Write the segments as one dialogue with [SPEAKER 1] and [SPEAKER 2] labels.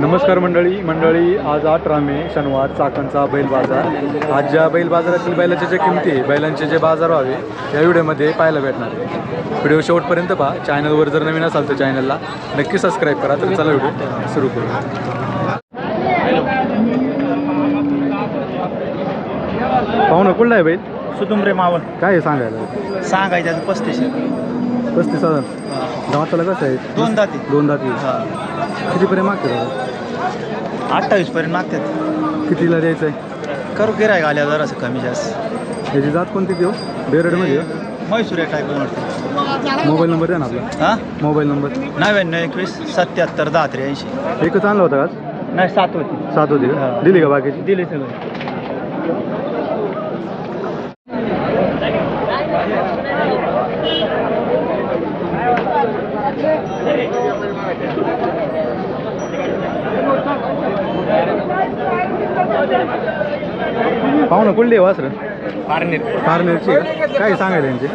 [SPEAKER 1] नमस्कार मंडळी. मंडळी आज अठरा मे शनिवार चाकणचा बैल बाजार. आज ज्या बैल बाजारातील बैलाच्या ज्या किमती आहे, बैलांचे जे बाजार व्हावे या व्हिडिओमध्ये पाहायला भेटणार व्हिडिओ शेवटपर्यंत पहा. चॅनलवर जर नवीन असाल तर चॅनलला नक्की सबस्क्राईब करा. तर चला व्हिडिओ सुरू करू पाहुणं कुठला आहे बैल?
[SPEAKER 2] सुतुंबरे मावळ.
[SPEAKER 1] काय आहे सांगायला?
[SPEAKER 2] सांगायचं पस्तीस
[SPEAKER 1] पस्तीस हजार. दाताला कसं आहे?
[SPEAKER 2] दोन दाती.
[SPEAKER 1] दोन दाती. कितीपर्यंत मागते दादा
[SPEAKER 2] अठ्ठावीस पर्यंत मागतात.
[SPEAKER 1] कितीला द्यायचं आहे?
[SPEAKER 2] करू गिरायक आल्या जरासं कमी जास्त.
[SPEAKER 1] याची जात कोणती देऊ? बेरडमध्ये का?
[SPEAKER 2] म्हैसूर टाईप वाटतं
[SPEAKER 1] मोबाईल नंबर द्या ना आपला.
[SPEAKER 2] हां?
[SPEAKER 1] Mobile number.
[SPEAKER 2] नव्याण्णव एकवीस सत्याहत्तर दहा त्र्याऐंशी.
[SPEAKER 1] एकच आणला होता का आज?
[SPEAKER 2] नाही सात होती.
[SPEAKER 1] सात होती का?
[SPEAKER 2] हा.
[SPEAKER 1] दिली का बाकीची?
[SPEAKER 2] दिले सगळे.
[SPEAKER 1] पाहुणं कुठली आहे वासर? फार्नेरची का काय सांगायला यांचे?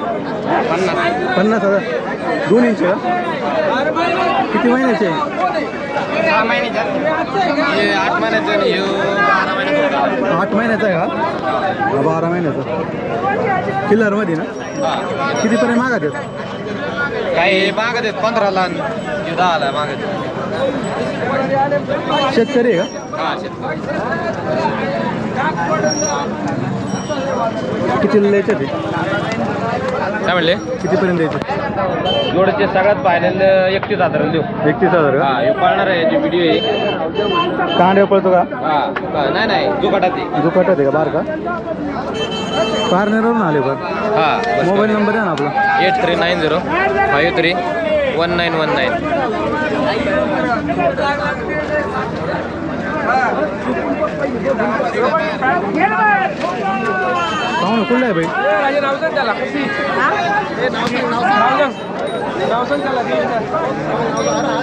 [SPEAKER 1] पन्नास. हजार. दोन इंच किती महिन्याचे? आहे? आठ महिन्याचा आहे का? हा, बारा महिन्याचा. किल्लरमध्ये ना? कितीपर्यंत मागा देत
[SPEAKER 3] काही मागत आहेत पंधराला दहाला मागत
[SPEAKER 1] शेतकरी आहे का? कितीला द्यायचे ते?
[SPEAKER 3] काय म्हणले?
[SPEAKER 1] कितीपर्यंत द्यायचे
[SPEAKER 3] जोडचे सगळ्यात पाहिलेलं एकतीस हजार देऊ.
[SPEAKER 1] एकतीस हजार का?
[SPEAKER 3] हा हे पाळणार आहे याची व्हिडिओ आहे.
[SPEAKER 1] कांड्या पळतो का?
[SPEAKER 3] हा हा, नाही नाही दुकाटात आहे
[SPEAKER 1] दुकाटात आहे का? बार का? पारनेरवरून आले पण
[SPEAKER 3] हा
[SPEAKER 1] मोबाईल नंबर द्या ना आपला.
[SPEAKER 3] Eight three nine zero five three one nine one nine
[SPEAKER 1] पाहू ना कुठला आहे बाई?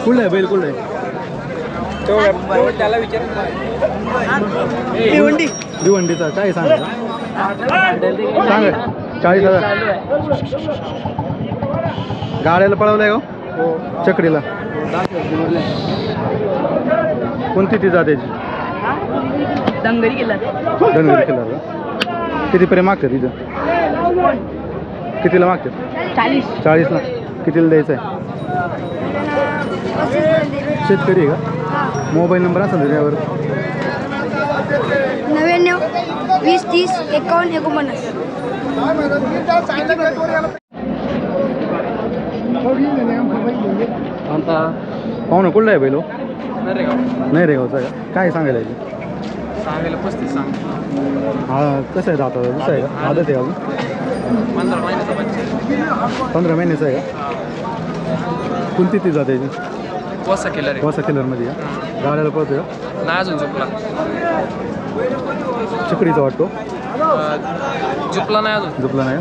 [SPEAKER 1] कुठला आहे बैल कुठला आहे? भिवंडीचा काय सांगा? सांगा. चाळीस हजार. गाड्याला पळवलाय का चकडीला. कोणती ती जात्याची
[SPEAKER 4] दंगरी केला
[SPEAKER 1] धनगरी किल्ला. कितीपर्यंत मागतात तिथं कितीला मागतात?
[SPEAKER 4] चाळीस.
[SPEAKER 1] चाळीसला. कितीला द्यायचं आहे शेतकरी आहे का? मोबाईल नंबर असेल त्याच्यावर?
[SPEAKER 5] नव्याण्णव वीस तीस एकावन्न एकोणपन्नास.
[SPEAKER 1] पाहू ना कुठला आहे बैलो? नाही रे गावचा काय सांगायला
[SPEAKER 3] सांगायला पस्तीस सांग
[SPEAKER 1] हा कसं आहे दाता दुसरं आहे? का आदत आहे अजून?
[SPEAKER 3] पंधरा महिन्याचा बच्चा
[SPEAKER 1] पंधरा महिन्याचं आहे का? कोणती ती जाते
[SPEAKER 3] वसा केला रे
[SPEAKER 1] वसा किलरमध्ये का? गाड्याला पळतोय का?
[SPEAKER 3] नाही अजून झुकला
[SPEAKER 1] चिकडीचा वाटतो?
[SPEAKER 3] झुकला नाही अजून.
[SPEAKER 1] झोपला नाही?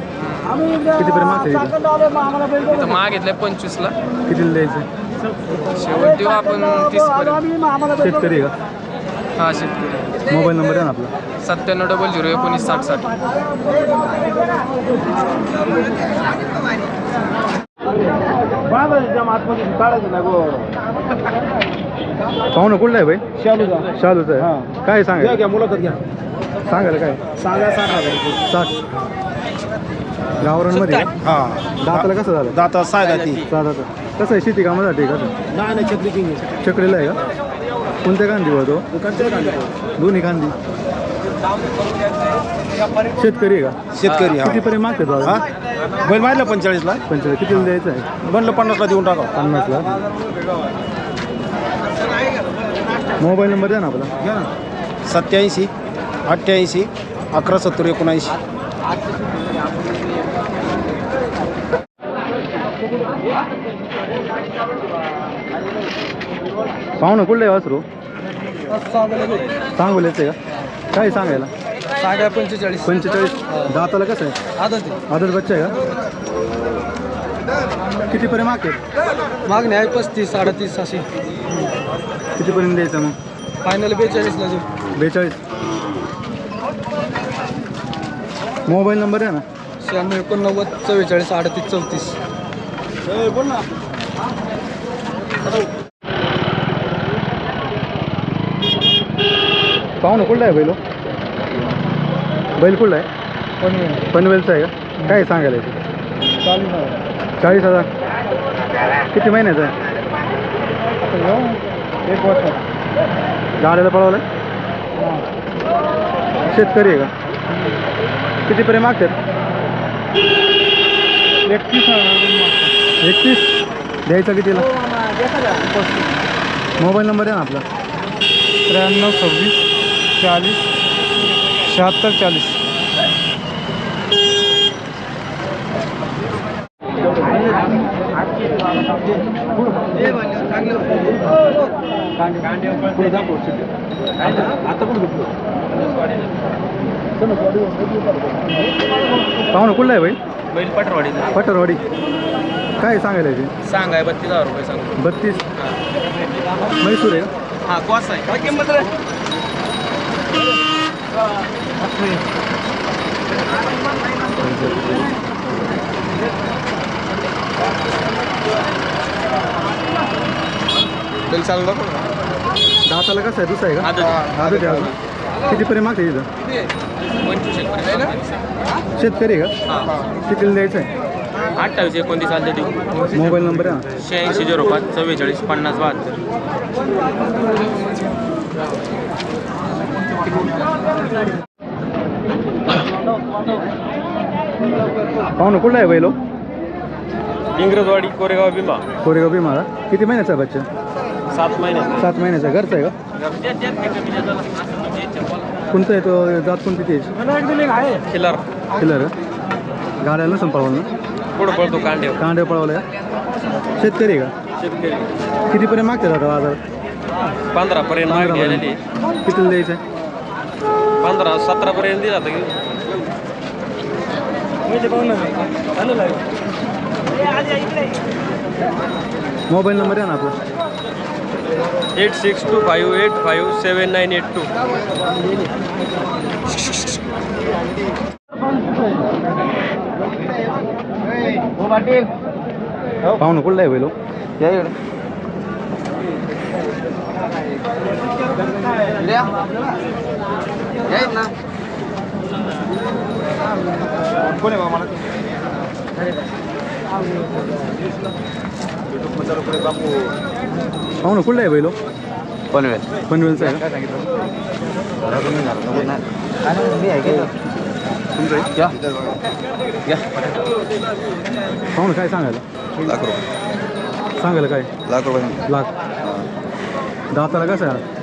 [SPEAKER 1] कितीपर्यंत मागते
[SPEAKER 3] तर मागितलं पंचवीसला.
[SPEAKER 1] कितीला द्यायचं?
[SPEAKER 3] शेवट देऊ आपण तीस पर्यंत.
[SPEAKER 1] शेतकरी आहे का?
[SPEAKER 3] हा शेतकरी
[SPEAKER 1] मोबाईल नंबर आहे ना आपला.
[SPEAKER 3] सत्त्याण्णव डबल झिरो एकोणीस साठ साठ.
[SPEAKER 1] पाहू ना कुठला आहे भाई?
[SPEAKER 2] शालूचा.
[SPEAKER 1] शालूचं आहे. काय सांगायला
[SPEAKER 2] घ्या मुलाखत घ्या.
[SPEAKER 1] सांगायला काय?
[SPEAKER 2] सांगा साठ
[SPEAKER 1] गावरांमध्ये का?
[SPEAKER 2] हा.
[SPEAKER 1] दाताला कसं झालं?
[SPEAKER 2] दाता साय दाती
[SPEAKER 1] दादाचं कसं आहे? शेती कामासाठी आहे कसं
[SPEAKER 2] नाही नाही छत्री किंग
[SPEAKER 1] चकडीला आहे का? कोणत्या कांदी तो? दोन्ही कांदी शेतकरी आहे का?
[SPEAKER 2] शेतकरी हा.
[SPEAKER 1] कितीपर्यंत मागते
[SPEAKER 2] हा?
[SPEAKER 1] दादा
[SPEAKER 2] बैल मारला पंचेचाळीसला?
[SPEAKER 1] पंचवीस कितीला द्यायचं आहे?
[SPEAKER 2] बनलं पन्नासला देऊन टाका.
[SPEAKER 1] पन्नासला. मोबाईल नंबर द्या ना आपला.
[SPEAKER 2] घ्या ना. सत्याऐंशी अठ्ठ्याऐंशी अकरा सत्तर एकोणऐंशी.
[SPEAKER 1] पाहू ना कुठलं आहे वासरू? सांगोल्याचं. आहे का? काय सांगायला?
[SPEAKER 2] सांगा पंचेचाळीस.
[SPEAKER 1] पंचेचाळीस. दाताला कसं आहे?
[SPEAKER 2] आदत
[SPEAKER 1] आदर बच्चा आहे का? कितीपर्यंत मागते
[SPEAKER 2] मागणी आहे पस्तीस अडतीस अशी.
[SPEAKER 1] कितीपर्यंत द्यायचं मग?
[SPEAKER 2] फायनल बेचाळीसला देऊ
[SPEAKER 1] बेचाळीस. मोबाईल नंबर आहे ना?
[SPEAKER 2] शहाण्णव एकोणनव्वद चव्वेचाळीस अडतीस चौतीस. बोल ना.
[SPEAKER 1] पाहुणं कुठला आहे बैल? हो? बैल कुठला आहे? पनवेलचा आहे का? काय सांगायला चाळीस हजार. किती महिन्याचा आहे?
[SPEAKER 6] एक वर्ष.
[SPEAKER 1] गाड्याला पळवलं शेतकरी आहे का? कितीपर्यंत मागतात?
[SPEAKER 6] एकतीस
[SPEAKER 1] एकतीस? द्यायचा कितीला? मोबाईल नंबर आहे ना आपला.
[SPEAKER 6] त्र्याण्णव सव्वीस. चाळीस शहात्तर चाळीस.
[SPEAKER 1] पाहुणं कुठला आहे बाई?
[SPEAKER 7] बैल पटरवाडीचा.
[SPEAKER 1] पटरवाडी. काय सांगायला याची
[SPEAKER 7] सांगाय बत्तीस हजार रुपये सांगू
[SPEAKER 1] बत्तीस. म्हैसूर आहे?
[SPEAKER 7] हा कॉस आहे. काय किंमत रे बैल चालू नको
[SPEAKER 1] दाताला कसं आहे? दुसरा आहे का? आदत आहे. अजून. मागते इथं?
[SPEAKER 7] पंचवीस एक
[SPEAKER 1] शेतकरी आहे का? कितीला द्यायचं आहे?
[SPEAKER 7] अठ्ठावीस एकोणतीस चालते देऊ
[SPEAKER 1] मोबाईल नंबर आहे
[SPEAKER 7] शहाऐंशी झिरो पाच चव्वेचाळीस पन्नास बहात्तर.
[SPEAKER 1] पाहुणं कुठला आहे बैलो?
[SPEAKER 7] इंग्रजवाडी कोरेगाव भीमा.
[SPEAKER 1] कोरेगाव भीमाला किती महिन्याचा आहे बच्चा
[SPEAKER 7] सात महिन्यात
[SPEAKER 1] सात महिन्याचा आहे. घरचा आहे का? कोणतं आहे तो? जात कोणती त्याची?
[SPEAKER 7] खिलार
[SPEAKER 1] किलर गाड्याला नसून पळवलं. ना
[SPEAKER 7] पुढं पळतो कांडेव
[SPEAKER 1] कांडे पळवलं. का शेतकरी आहे का?
[SPEAKER 7] शेतकरी.
[SPEAKER 1] कितीपर्यंत मागते दादा बाजार?
[SPEAKER 7] पंधरा पर्यंत मागणी आलेली
[SPEAKER 1] कितीला द्यायचं आहे?
[SPEAKER 7] पंधरा सतरा पर्यंत दिला
[SPEAKER 1] मोबाईल नंबर आहे ना आपला.
[SPEAKER 7] Eight six two five eight five seven nine eight two.
[SPEAKER 1] पाहुणं कुठला आहे बैलो पाहुणं कुठला आहे बैलो
[SPEAKER 7] पनवेल.
[SPEAKER 1] पनवेलचा आहे का? तुमचं आहे? पाहुणं काय सांगायला?
[SPEAKER 8] लाख रुपये.
[SPEAKER 1] सांगायला काय?
[SPEAKER 8] लाख रुपये.
[SPEAKER 1] लाख. दाताला कसं आहे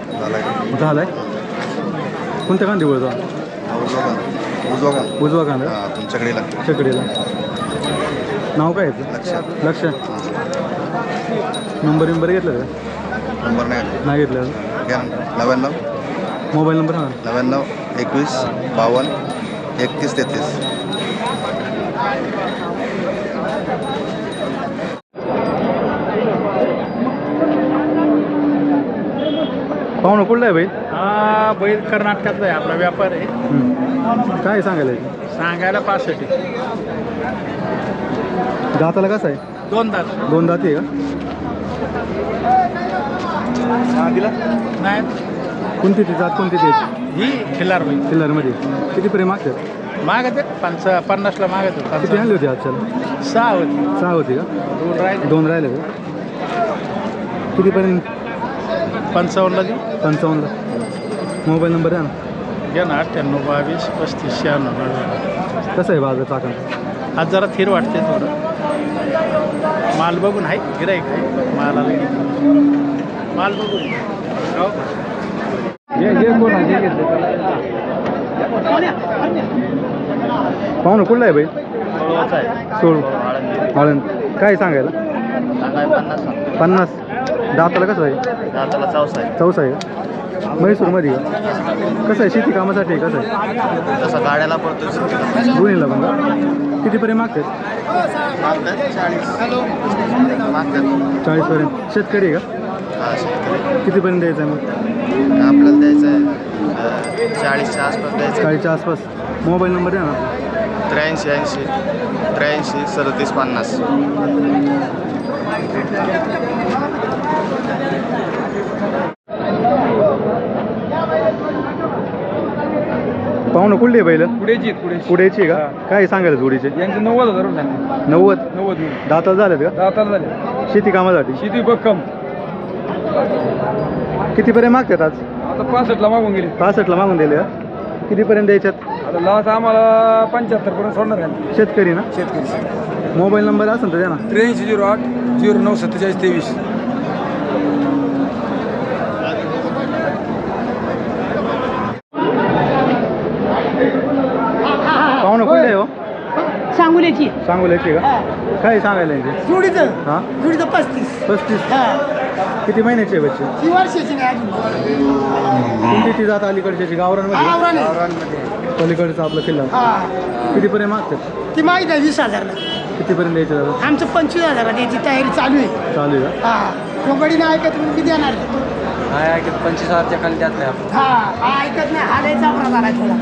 [SPEAKER 1] झालाय. कोणत्या कांदी
[SPEAKER 8] उजवा का उजवा का
[SPEAKER 1] उजवा कांदा
[SPEAKER 8] हां तुमच्याकडे लागतो.
[SPEAKER 1] चकडीला. नाव काय आहे
[SPEAKER 8] लक्षात
[SPEAKER 1] लक्ष. नंबर नंबर घेतलं का?
[SPEAKER 8] नंबर नाही
[SPEAKER 1] नाही घेतलं
[SPEAKER 8] घ्या नव्याण्णव.
[SPEAKER 1] मोबाईल नंबर सांगा.
[SPEAKER 8] नव्याण्णव एकवीस बावन्न एकतीस तेहतीस.
[SPEAKER 1] पाहुणं कुठला आहे बाई
[SPEAKER 6] हा बैल कर्नाटकातला आहे आपला व्यापार आहे.
[SPEAKER 1] हं. काय सांगायला?
[SPEAKER 6] सांगायला पासष्ट.
[SPEAKER 1] दाताला कसं आहे?
[SPEAKER 6] दोन तास
[SPEAKER 1] दोन दाती आहे का?
[SPEAKER 6] नाही.
[SPEAKER 1] कोणती ती जात कोणती ती?
[SPEAKER 6] ही खिल्लार बैल.
[SPEAKER 1] किल्लरमध्ये कितीपर्यंत मागतात
[SPEAKER 6] मागत? आहे पंच पन्नासला मागत.
[SPEAKER 1] किती
[SPEAKER 6] आहे
[SPEAKER 1] आणली होती आजच्याला?
[SPEAKER 6] सहा होती.
[SPEAKER 1] सहा होती का?
[SPEAKER 6] दोन राहिले.
[SPEAKER 1] दोन राहिले का? कितीपर्यंत
[SPEAKER 6] पंचावन्नला देऊ?
[SPEAKER 1] पंचावन्नला. मोबाईल नंबर आहे ना.
[SPEAKER 6] घ्या ना अठ्ठ्याण्णव बावीस पस्तीस शहाण्णव नव्याण्णव
[SPEAKER 1] कसं आहे बाजार चाकण
[SPEAKER 6] आज जरा थिर वाटते थोडं. माल बघून आहे गिराईक आहे मालाला. माल बघून. हो.
[SPEAKER 1] पाहुणं कुठला आहे बाई सोड आळंद. काय सांगायला? पन्नास. दाताला कसं आहे? चौसा आहे. का म्हैसूरमध्ये का? कसं आहे? शेती कामासाठी आहे, कसं आहे?
[SPEAKER 8] तसं गाड्याला पडतो
[SPEAKER 1] दोन्हीला पण का? कितीपर्यंत मागतात? चाळीसपर्यंत. शेतकरी आहे का? कितीपर्यंत द्यायचं आहे मग?
[SPEAKER 8] आपल्याला द्यायचं आहे चाळीसच्या आसपास द्यायचं
[SPEAKER 1] चाळीसच्या आसपास. मोबाईल नंबर आहे ना.
[SPEAKER 8] त्र्याऐंशी ऐंशी. त्र्याऐंशी सदतीस पन्नास.
[SPEAKER 1] पाहुणं कुठली आहे बैल
[SPEAKER 2] पुढेची पुढे
[SPEAKER 1] पुढेची का? काय सांगायला जोडीचे?
[SPEAKER 2] यांचे नव्वद हजार रुपये
[SPEAKER 1] नव्वद?
[SPEAKER 2] नव्वद
[SPEAKER 1] दाताला झालेत का?
[SPEAKER 2] दाताला झाले.
[SPEAKER 1] शेती कामासाठी?
[SPEAKER 2] शेती बक्कम
[SPEAKER 1] कितीपर्यंत मागतात आज?
[SPEAKER 2] आता पासष्टला मागून गेले.
[SPEAKER 1] पासष्टला मागून दिले का कितीपर्यंत द्यायच्यात?
[SPEAKER 2] आता लास्ट आम्हाला पंच्याहत्तर पर्यंत सोडणार आहे.
[SPEAKER 1] शेतकरी ना?
[SPEAKER 2] शेतकरी.
[SPEAKER 1] मोबाईल नंबर असेल तर द्या ना.
[SPEAKER 2] त्र्याऐंशी झिरो आठ झिरो नऊ सत्तेचाळीस तेवीस
[SPEAKER 1] पाहुणं कुठले आहे हो
[SPEAKER 4] सांगुल्याची
[SPEAKER 1] सांगोल्याची का काय सांगायला यांचे?
[SPEAKER 9] जोडीचं.
[SPEAKER 1] हां?
[SPEAKER 9] जोडीचं पस्तीस.
[SPEAKER 1] पस्तीस?
[SPEAKER 9] हा.
[SPEAKER 1] किती महिन्याचे आहे बच्चे?
[SPEAKER 9] ती वर्षाची नाही अजून.
[SPEAKER 1] कोणती ती जात अलीकडच्या गावरांमध्ये
[SPEAKER 9] आवराने
[SPEAKER 1] पलीकडचा आपला किल्ला.
[SPEAKER 9] हा.
[SPEAKER 1] कितीपर्यंत मागतात?
[SPEAKER 9] ती माहीत आहे वीस हजारला.
[SPEAKER 1] कितीपर्यंत द्यायचे दादा?
[SPEAKER 9] आमचं पंचवीस हजारला द्यायची तयारी चालू आहे.
[SPEAKER 1] चालू आहे का?
[SPEAKER 9] हा. कोंबडीने ऐकत म्हणून मी देणार
[SPEAKER 3] पंचवीस हजारच्या खाली द्यात नाही आपण.
[SPEAKER 9] हा हा ऐकत नाही. हा द्यायचा प्रकार आहे थोडा.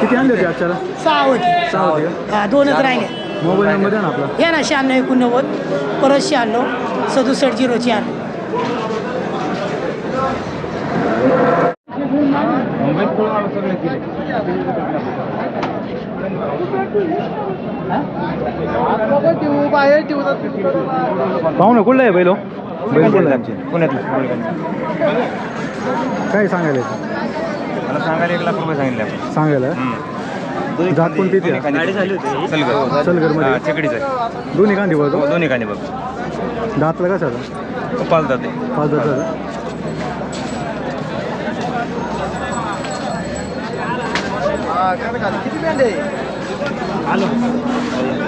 [SPEAKER 1] किती आणले होते आजच्याला?
[SPEAKER 9] सहा होती
[SPEAKER 1] सहा होते का
[SPEAKER 9] हा दोनच राहिले.
[SPEAKER 1] मोबाईल नंबर द्या ना आपला.
[SPEAKER 9] या ना शहाण्णव एकोणनव्वद. परत शहाण्णव. सदुसष्ट झिरो चार.
[SPEAKER 1] पाहू ना कुठला आहे बैल हो? आहे
[SPEAKER 2] पुण्यातलं.
[SPEAKER 1] काय सांगायला?
[SPEAKER 2] मला सांगायला एक लाख रुपये सांगितले आपण.
[SPEAKER 1] सांगायला? जात कोणती ती?
[SPEAKER 2] सलगर.
[SPEAKER 1] सलगरमध्ये.
[SPEAKER 2] चकडीच आहे.
[SPEAKER 1] दोन्ही कांदी बघतो
[SPEAKER 2] दोन्ही कांदे बघ
[SPEAKER 1] दातला कशाचा
[SPEAKER 2] पाच जाते
[SPEAKER 1] पाच दाताचा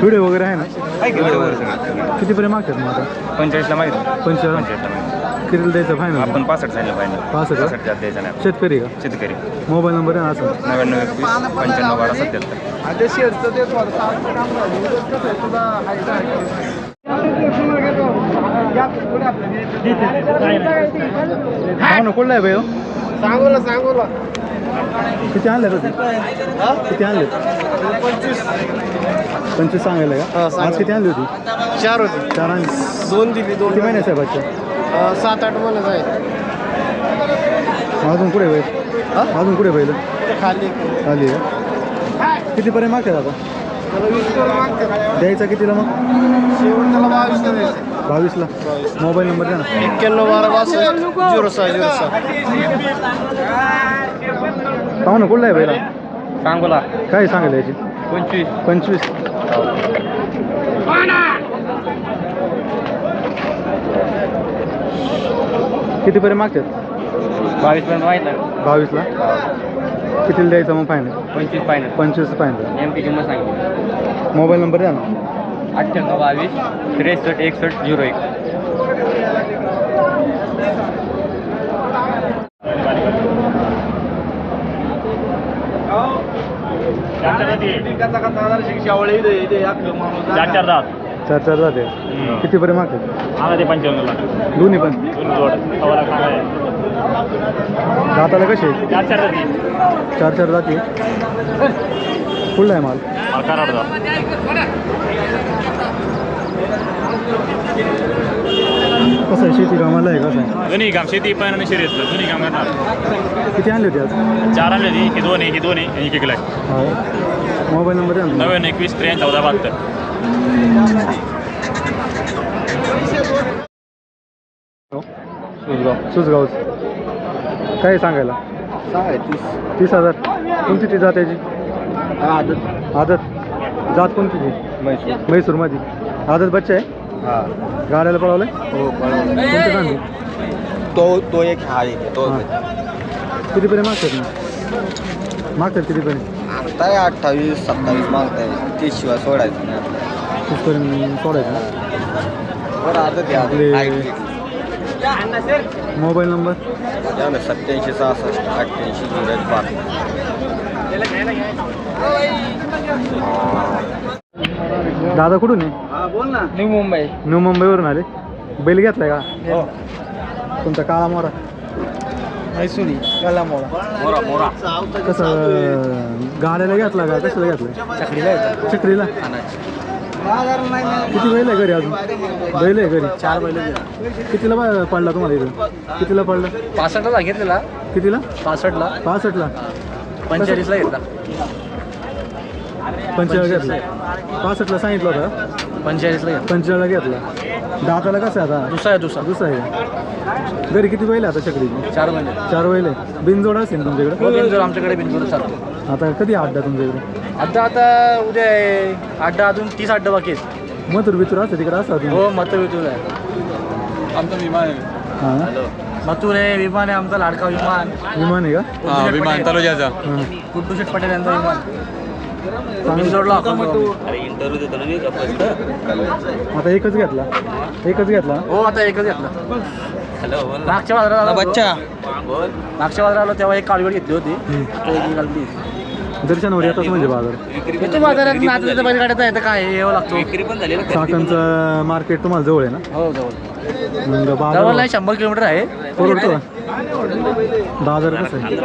[SPEAKER 1] व्हिडिओ वगैरे आहे ना? कितीपर्यंत मागतात मग आता?
[SPEAKER 2] पंचेचाळीसला माहिती
[SPEAKER 1] पंचावन्न
[SPEAKER 2] पंचेचाळीसला माहिती
[SPEAKER 1] कितीला द्यायचं? फायनल
[SPEAKER 2] आपण पासष्ट सांगितलं पाहिजे
[SPEAKER 1] पासष्ट का?
[SPEAKER 2] पासष्ट जात द्यायचा नाही.
[SPEAKER 1] शेतकरी का?
[SPEAKER 2] शेतकरी.
[SPEAKER 1] मोबाईल नंबर आहे ना असं?
[SPEAKER 2] नव्याण्णव एकवीस पंच्याण्णव बारा सत्याहत्तर.
[SPEAKER 1] पाहू ना. कुठला आहे भाई हो?
[SPEAKER 9] सांगोला सांगोला.
[SPEAKER 1] किती आणले होते किती आणले? पंचवीस. सांगायला का? आज किती आणली होती?
[SPEAKER 9] चार होते.
[SPEAKER 1] चार आणली.
[SPEAKER 9] दोन दिली दोन
[SPEAKER 1] किती आहे बच्चा
[SPEAKER 9] सात आठ महिन्यात आहे
[SPEAKER 1] अजून कुठे बैल? अजून कुठे बैल?
[SPEAKER 9] खाली
[SPEAKER 1] आली का? कितीपर्यंत मागतात आता? द्यायचा कितीला मग?
[SPEAKER 9] शेवट त्याला बावीस द्यायचे.
[SPEAKER 1] बावीसला. मोबाईल नंबर द्या ना.
[SPEAKER 9] एक्क्याण्णव बारा बासष्ट झिरो सहा झिरो सहा.
[SPEAKER 1] पाहू ना कुठला आहे बैला.
[SPEAKER 2] सांगोला
[SPEAKER 1] काय सांगायला याची
[SPEAKER 2] पंचवीस.
[SPEAKER 1] पंचवीस. कितीपर्यंत मागतात?
[SPEAKER 2] बावीस पर्यंत माहीत
[SPEAKER 1] बावीसला. कितीला द्यायचं मग फायनल
[SPEAKER 2] पंचवीस फायनल
[SPEAKER 1] पंचवीस फायनल
[SPEAKER 2] एम पी किंमत सांगितली.
[SPEAKER 1] मोबाईल नंबर द्या ना.
[SPEAKER 2] अठ्ठ्याण्णव बावीस त्रेसष्ट एकसष्ट झिरो एक.
[SPEAKER 10] चार चार दात
[SPEAKER 1] चार चार जाते कितीपर्यंत मागतात
[SPEAKER 10] आला ते पंचावन्नला
[SPEAKER 1] दोन्ही पण? दाताला कसे?
[SPEAKER 10] चार चार जाती
[SPEAKER 1] चार चार जाती कुठला आहे माल.
[SPEAKER 10] दात
[SPEAKER 1] कसं आहे? शेती कामाला आहे कसं आहे
[SPEAKER 10] दोन्ही काम शेती पण आणि शर्यत दोन्ही काम करणार.
[SPEAKER 1] किती आणले होते आज?
[SPEAKER 10] चार आणले ती ही दोन आहे ही दोन आहे आणि एक एक लाख.
[SPEAKER 1] हो. मोबाईल नंबर द्या ना.
[SPEAKER 10] नव्याण्णव एकवीस त्र्याऐंशी चौदा बहात्तर.
[SPEAKER 1] सुजगाव. काय सांगायला? तीस. हजार. कोणती ती जात याची आदत. जात कोणती ती
[SPEAKER 2] म्हैसूर.
[SPEAKER 1] म्हैसूरमध्ये. आदत बच्चा आहे?
[SPEAKER 2] हा.
[SPEAKER 1] गाड्याला पळवलंय?
[SPEAKER 2] हो
[SPEAKER 1] कांदे
[SPEAKER 2] तो तो एक हा एक तो
[SPEAKER 1] कितीपर्यंत मागतात मग? मागतात कितीपर्यंत?
[SPEAKER 8] आता अठ्ठावीस सत्तावीस मागताय. ते शिवाय सोडायचं नाही
[SPEAKER 1] तीसपर्यंत सोडायचं ना?
[SPEAKER 8] बरं आता ते
[SPEAKER 1] आपले-
[SPEAKER 8] आपले
[SPEAKER 1] मोबाईल नंबर?
[SPEAKER 8] सत्याऐंशी सहासष्ट अठ्ठ्याऐंशी झिरो एक पाच.
[SPEAKER 1] दादा कुठून आहे?
[SPEAKER 2] बोल ना. न्यू मुंबई.
[SPEAKER 1] न्यू मुंबईवरून आले. बैल घेतलाय का?
[SPEAKER 2] हो.
[SPEAKER 1] तुमचा काळा मोरा.
[SPEAKER 2] म्हैसुरी कला मोरा. मोरा मोरा.
[SPEAKER 1] कसं गाड्याला घेतला का? कशाला घेतलाय?
[SPEAKER 2] चकडीला येतो
[SPEAKER 1] चिखलीला किती बैल आहे घरी अजून? बैल आहे घरी.
[SPEAKER 2] चार बैल
[SPEAKER 1] कितीला बा- पडला तुम्हाला इथं? कितीला पडला?
[SPEAKER 2] पासष्टला घेतलेला.
[SPEAKER 1] कितीला?
[SPEAKER 2] पासष्टला.
[SPEAKER 1] पासष्टला.
[SPEAKER 2] पंचेचाळीसला घेतला
[SPEAKER 1] पंचेचाळीस घेतला पासष्टला सांगितलं होतं.
[SPEAKER 2] पंचेचाळीसला घेतला
[SPEAKER 1] पंचेचाळीसला घेतला. दाताला कसं आहे आता?
[SPEAKER 2] दुसरा आहे दुसरा.
[SPEAKER 1] दुसरा आहे. घरी किती बैल आहे आता चकडीची
[SPEAKER 2] चार महिने
[SPEAKER 1] चार बैल आहे बिनजोड असेल तुमच्याकडे?
[SPEAKER 2] हो बिनजोड आमच्याकडे बिनजोड चालतो.
[SPEAKER 1] आता कधी अड्डा तुमच्याकडे?
[SPEAKER 2] आता आता उद्या आहे. अड्डा अजून तीस अड्डा बाकी आहेत.
[SPEAKER 1] मथुर बिथुर असं तिकडे असं तुम्ही
[SPEAKER 2] हो मत वितूर आहे. आमचा विमान
[SPEAKER 1] हां.
[SPEAKER 2] मथुर आहे विमान आहे आमचा लाडका विमान.
[SPEAKER 1] विमान आहे का?
[SPEAKER 2] हा विमान तलोजाचा
[SPEAKER 1] हां
[SPEAKER 2] पटेल यांचा विमान.
[SPEAKER 1] आता एकच घेतला. एकच घेतला.
[SPEAKER 2] हो आता एकच घेतला. मागच्या बाजारात बच्चा. मागच्या बाजारात आलो तेव्हा एक काळवेळ घेतली होती. आता एक निघाली.
[SPEAKER 1] दर्शनावर येतात म्हणजे बाजार.
[SPEAKER 2] येतो बाजारात ना आता तिथं बैलगाड्यात आहे तर काय यावं लागतो.
[SPEAKER 1] चाकणचं मार्केट तुम्हाला जवळ आहे ना?
[SPEAKER 2] हो जवळ. जवळ नाही शंभर किलोमीटर आहे.
[SPEAKER 1] परवडतो? बाजार कसं आहे?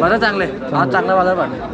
[SPEAKER 2] बाजार चांगलं आहे. आज चांगला बाजार पाडला.